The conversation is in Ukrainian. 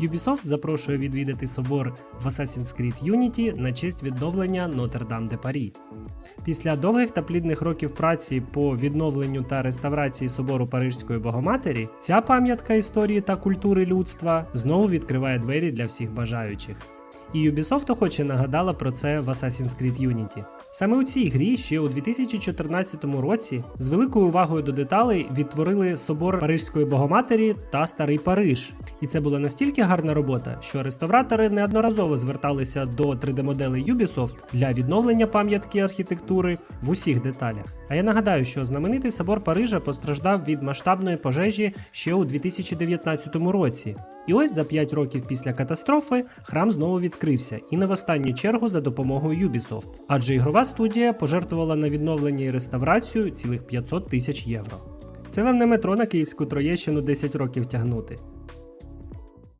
Ubisoft запрошує відвідати собор в Assassin's Creed Unity на честь відновлення Нотр-Дам де Парі. Після довгих та плідних років праці по відновленню та реставрації собору Парижської Богоматері, ця пам'ятка історії та культури людства знову відкриває двері для всіх бажаючих. І Ubisoft охоче нагадала про це в Assassin's Creed Unity. Саме у цій грі ще у 2014 році з великою увагою до деталей відтворили собор Парижської Богоматері та Старий Париж. І це була настільки гарна робота, що реставратори неодноразово зверталися до 3D-моделей Ubisoft для відновлення пам'ятки архітектури в усіх деталях. А я нагадаю, що знаменитий собор Парижа постраждав від масштабної пожежі ще у 2019 році. І ось за 5 років після катастрофи храм знову відкрився, і не в останню чергу за допомогою Ubisoft, адже ігрова студія пожертвувала на відновлення і реставрацію цілих 500 тисяч євро. Це вам не метро на Київську Троєщину 10 років тягнути.